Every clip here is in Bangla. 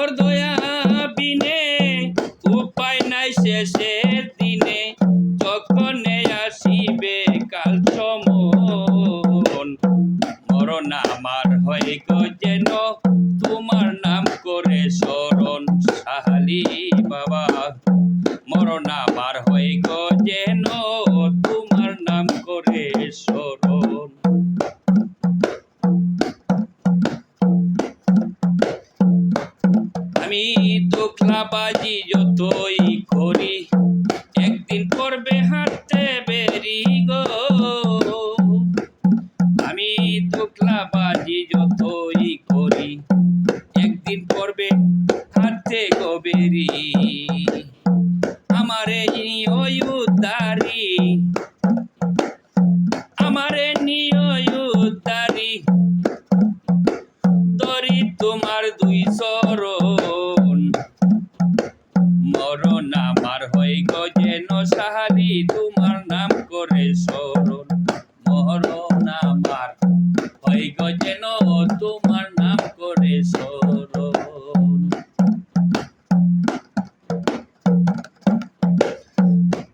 তোর দয়া বিনে, উপায় নাই শেষের দিনে। যখন আসিবে কাল সমন, মরণ আমার হয়ে গো দোখলাবাজি যতই করি, একদিন করবে হাঁটতে বেরি গো। আমি দোখলাবাজি যতই করি, একদিন করবে হাঁটতে গো বেরি। হই যেন সাহারি তোমার নাম করে যেন তোমার নাম করে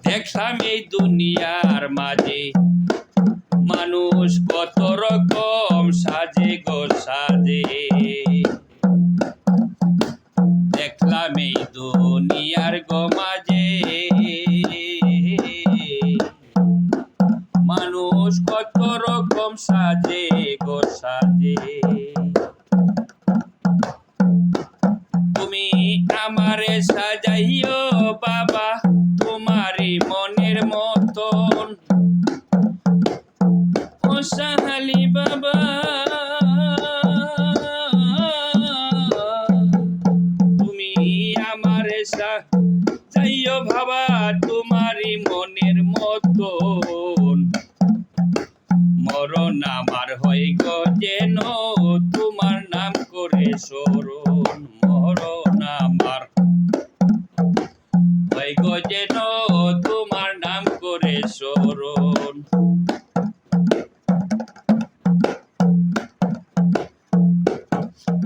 দেখলাম এই দুনিয়ার মাঝে মানুষ কত রকম সাজে গো সাজে। দেখলাম এই দুনিয়ার গো মাঝে মানুষ কত রকম সাজে গো সাজে। তুমি আমারে সাজাইও বাবা, তোমারই মনের মতন। ও সাহালি বাবা। তুমি আমার চাইও বাবা তোমারই স্মরণ মরণ আমার। হয়ে গো যেন তোমার নাম করে স্মরণ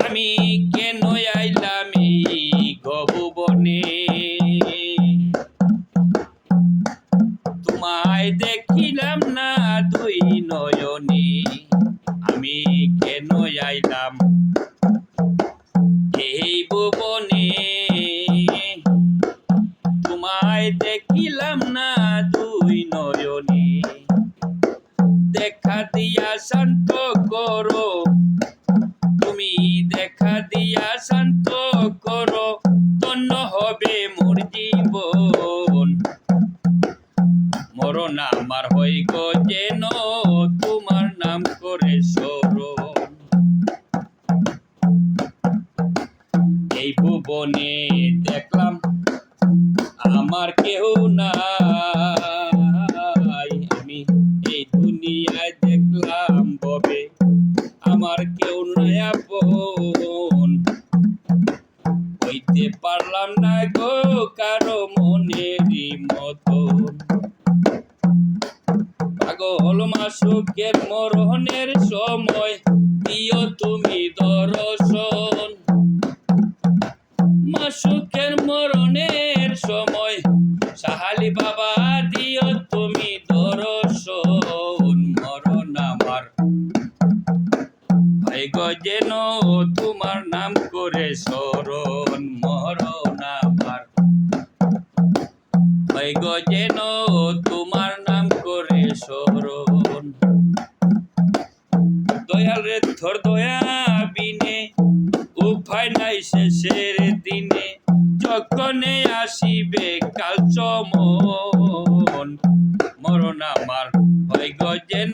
আমি কেন আইলাম দেখিলাম না দুই নয়নে। দেখা দিয়া শান্ত করো। তুমি দেখা দিয়া শান্ত করো, ধন্য হবে মোর জীবন। মরণ আমার যেন তোমার নাম করে স্মরণ। এই ভুবনে দেখলাম আমার কেউ নাই। আমি এই দুনিয়ায় দেখলাম ববে, আমার কেউ নাই আপন। হইতে পারলাম না গো কারও মনেরই মতন পাগল মাসুকের মরণের সময় দিও তুমি দর্শন। হয় গজেন তোমার নাম করে শরণ মরণ আমার হয় গজেন তোমার নাম করে শরণ। দয়াল রে ধর দয়া বিনে, উপায় নাই শেষের দিনে, যখনে আসিবে কাল চমন। মরণ আমার হয় গজেন